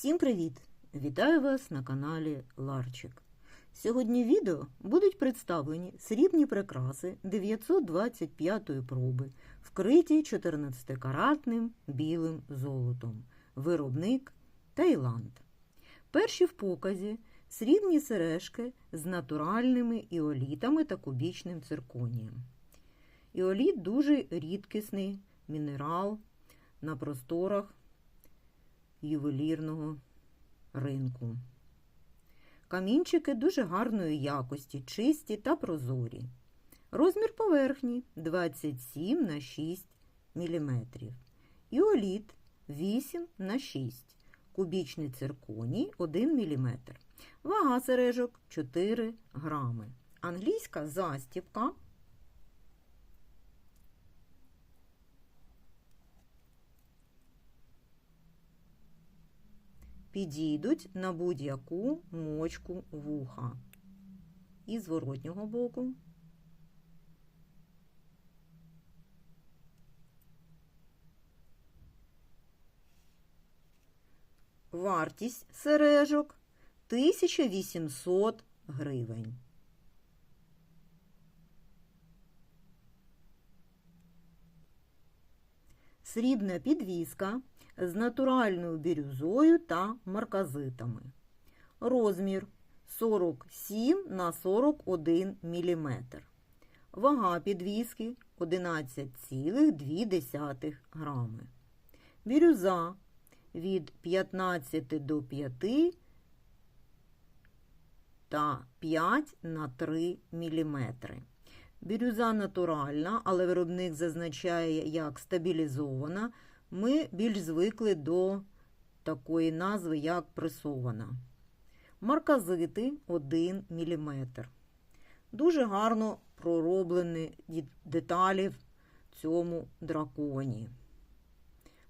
Всім привіт! Вітаю вас на каналі Ларчик. Сьогодні в відео будуть представлені срібні прикраси 925-ї проби, вкриті 14-каратним білим золотом. Виробник Таїланд. Перші в показі срібні сережки з натуральними іолітами та кубічним цирконієм. Іоліт дуже рідкісний мінерал на просторах ювелірного ринку. Камінчики дуже гарної якості, чисті та прозорі. Розмір поверхні 27 на 6 мм. Іоліт 8 на 6 Кубічний цирконій 1 мм. Вага сережок 4 грами. Англійська застіпка підійдуть на будь-яку мочку вуха. І зворотнього боку. Вартість сережок 1800 гривень. Срібна підвіска з натуральною бірюзою та марказитами. Розмір 47 на 41 мм. Вага підвіски 11,2 грами. Бірюза від 15 до 5 та 5 на 3 мм. Бірюза натуральна, але виробник зазначає як стабілізована. Ми більш звикли до такої назви, як пресована. Марказити 1 мм. Дуже гарно пророблені деталі в цьому драконі.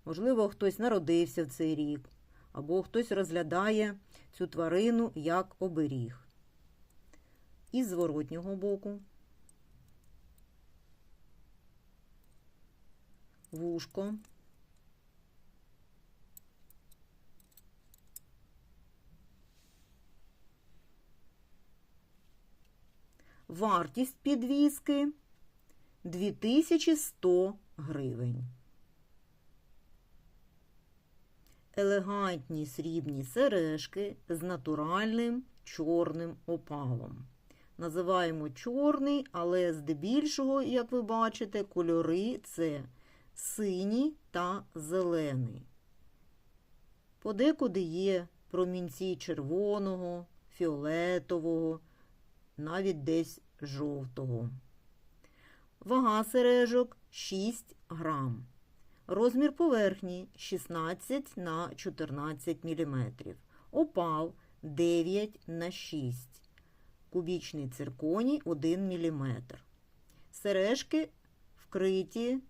Можливо, хтось народився в цей рік, або хтось розглядає цю тварину як оберіг. Із зворотнього боку. Вушко. Вартість підвіски 2100 гривень. Елегантні срібні сережки з натуральним чорним опалом. Називаємо чорний, але здебільшого, як ви бачите, кольори це синій та зелений. Подекуди є промінці червоного, фіолетового, навіть десь жовтого. Вага сережок 6 грам. Розмір поверхні 16 на 14 мм. Опал 9 на 6 Кубічний цирконій 1 мм. Сережки вкриті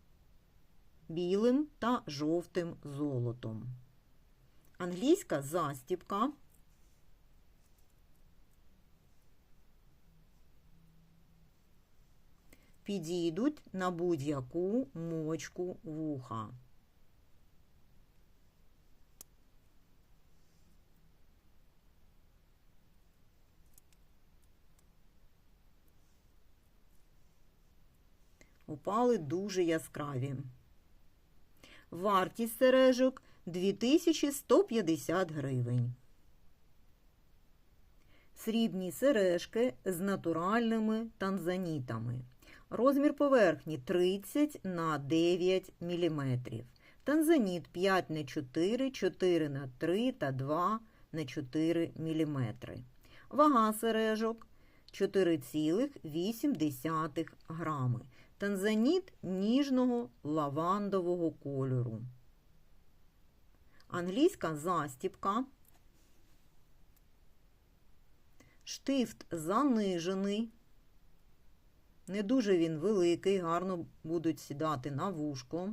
білим та жовтим золотом. Англійська застіпка. Підійдуть на будь-яку мочку вуха. Опали дуже яскраві. Вартість сережок 2150 гривень. Срібні сережки з натуральними танзанітами. Розмір поверхні 30 на 9 мм. Танзаніт 5 на 4, 4 на 3 та 2 на 4 мм. Вага сережок 4,8 грами. Танзаніт ніжного лавандового кольору. Англійська застіпка. Штифт занижений. Не дуже він великий, гарно будуть сідати на вушко.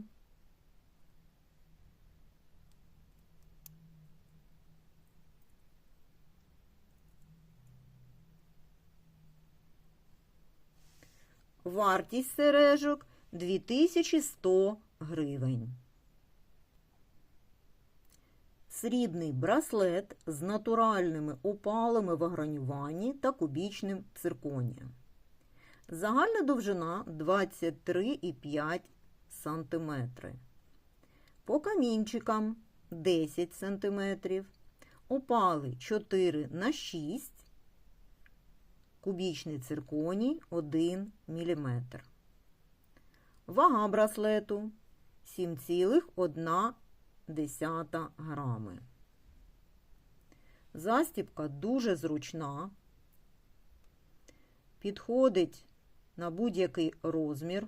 Вартість сережок 2100 гривень. Срібний браслет з натуральними опалами в огранюванні та кубічним цирконієм. Загальна довжина 23,5 см. По камінчикам 10 см. Опали 4 на 6 Кубічний цирконій 1 мм. Вага браслету 7,1 грами. Застібка дуже зручна, підходить на будь-який розмір.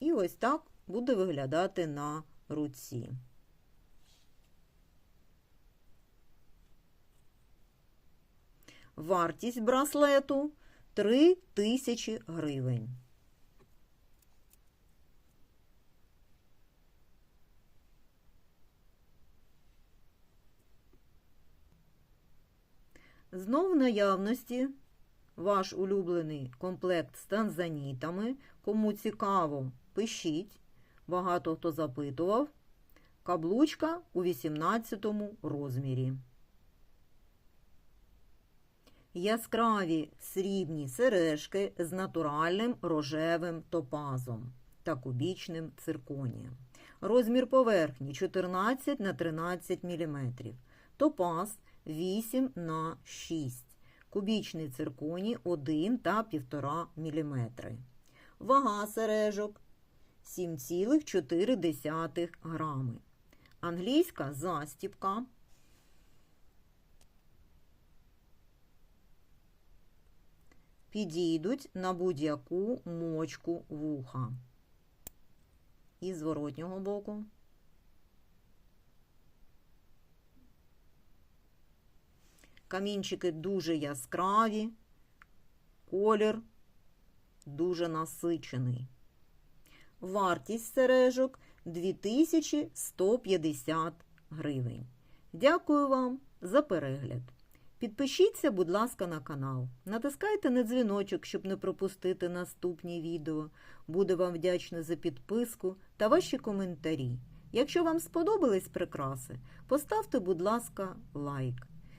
І ось так буде виглядати на руці. Вартість браслету 3 тисячі гривень. Знов в наявності ваш улюблений комплект з танзанітами. Кому цікаво, пишіть. Багато хто запитував. Каблучка у 18 розмірі. Яскраві срібні сережки з натуральним рожевим топазом та кубічним цирконієм. Розмір поверхні 14 на 13 мм. Топаз 8 на 6 Кубічний цирконій 1 та 1,5 мм. Вага сережок 7,4 грами. Англійська застіпка. Підійдуть на будь-яку мочку вуха. І з зворотнього боку. Камінчики дуже яскраві, колір дуже насичений. Вартість сережок 2150 гривень. Дякую вам за перегляд. Підпишіться, будь ласка, на канал. Натискайте на дзвіночок, щоб не пропустити наступні відео. Буду вам вдячна за підписку та ваші коментарі. Якщо вам сподобались прикраси, поставте, будь ласка, лайк.